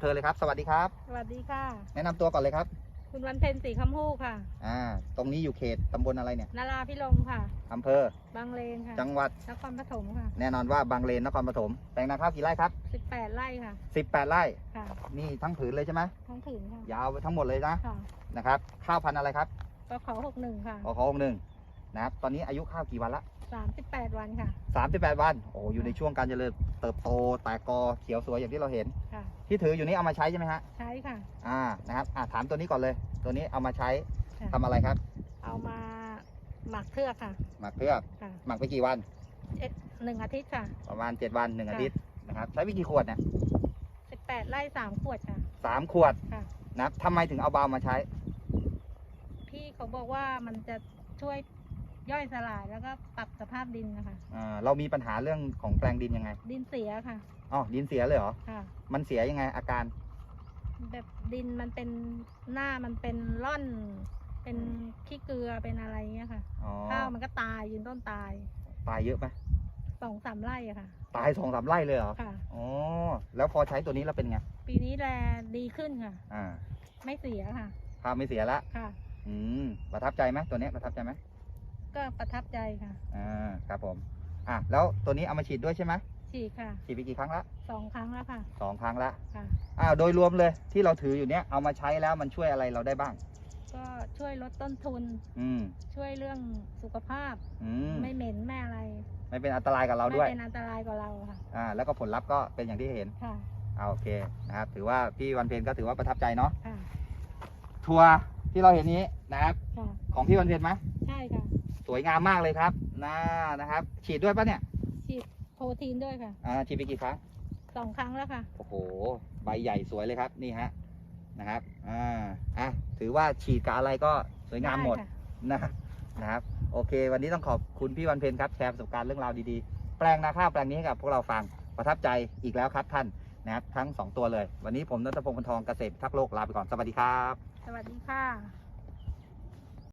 เธอเลยครับ สวัสดีครับ สวัสดีค่ะ แนะนำตัวก่อนเลยครับ คุณวันเพ็ญศรีคำฮูกค่ะ อ่า ตรงนี้อยู่เขตตำบลอะไรเนี่ยนาราพิรมค่ะ อำเภอ บางเลนค่ะจังหวัด นครปฐมค่ะ แน่นอนว่าบางเลนนครปฐม แปลงนาข้าวกี่ไร่ครับ 18 ไร่ค่ะ 18 ไร่ ค่ะ นี่ทั้งผืนเลยใช่ไหมท้องถิ่นค่ะ ยาวไปทั้งหมดเลยนะ ค่ะนะครับ ข้าวพันธุ์อะไรครับปขอ61ค่ะ ขอขอองค์หนึ่ง นะครับตอนนี้อายุข้าวกี่วันละ38วันค่ะ 38 วันโอ้อยู่ในช่วงการเจริญเติบโตแตกกอเขียวสวยอย่างที่เราเห็น ค่ะ ที่ถืออยู่นี้เอามาใช้ใช่ไหมฮะใช้ค่ะ อ่านะครับอ่าถามตัวนี้ก่อนเลย ตัวนี้เอามาใช้ค่ะ ทำอะไรครับ เอามาหมักเทือกค่ะ หมักเพื่อกค่ะหมักไปกี่วัน เอ็ดหนึ่งอาทิตย์ค่ะ ประมาณ 7 วัน 1 อาทิตย์นะครับใช้วิกี่ขวดเนี่ย18ไร่3ขวดค่ะ สามขวดค่ะ นะครับทำไมถึงเอาบาวมาใช้ พี่เขาบอกว่ามันจะช่วย ย่อยสลายแล้วก็ปรับสภาพดินนะคะ อ่าเรามีปัญหาเรื่องของแปลงดินยังไงดินเสียค่ะอ๋อดินเสียเลยเหรอค่ะ มันเสียยังไงอาการ แบบดินมันเป็นหน้ามันเป็นร่อน เป็นขี้เกลือเป็นอะไรเงี้ยค่ะอ๋อข้าวมันก็ตายยืนต้นตายตายเยอะไหมสองสามไร่อะค่ะ ตายสองสามไร่เลยเหรอค่ะ อ๋อแล้วพอใช้ตัวนี้แล้วเป็นไงปีนี้แลดีขึ้นค่ะ อ่าไม่เสียค่ะ ภาพไม่เสียละค่ะ อืมประทับใจไหมตัวเนี้ยประทับใจไหม ก็ประทับใจค่ะ อ่าครับผม อะแล้วตัวนี้เอามาฉีดด้วยใช่ไหมฉีดค่ะฉีดไปกี่ครั้งละสองครั้งแล้วค่ะสองครั้งละค่ะอ้าวโดยรวมเลยที่เราถืออยู่เนี้ยเอามาใช้แล้วมันช่วยอะไรเราได้บ้าง ก็ช่วยลดต้นทุน อืมช่วยเรื่องสุขภาพ อืมไม่เหม็นไม่อะไรไม่เป็นอันตรายกับเราไม่ด้วยเป็นอันตรายกับเราค่ะ อ่าแล้วก็ผลลัพธ์ก็เป็นอย่างที่เห็นค่ะอ่าโอเคนะครับถือว่าพี่วันเพ็ญก็ถือว่าประทับใจเนาะค่ะทัวร์ที่เราเห็นนี้นะครับค่ะของพี่วันเพ็ญไหมใช่ค่ะส วยงามมากเลยครับนะนะครับ ฉีดด้วยปะเนี่ยฉีดโปรตีนด้วยค่ะอ่าฉีดไปกี่ครั้งสองครั้งแล้วค่ะโอ้โหใบใหญ่สวยเลยครับนี่ฮะนะครับอ่าอะถือว่าฉีดกับอะไรก็สวยงามหมดไค่ะนะนะครับโอเค วันนี้ต้องขอบคุณพี่วันเพ็ญครับแชร์ประสบการณ์เรื่องราวดีๆ แปลงนาข้าวแปลงนี้ให้กับพวกเราฟังประทับใจอีกแล้วครับท่านนะครับทั้งสองตัวเลย วันนี้ผมนัทพงศ์พันทองเกษตรพิทักษ์โลกลาไปก่อนสวัสดีครับ สวัสดีค่ะ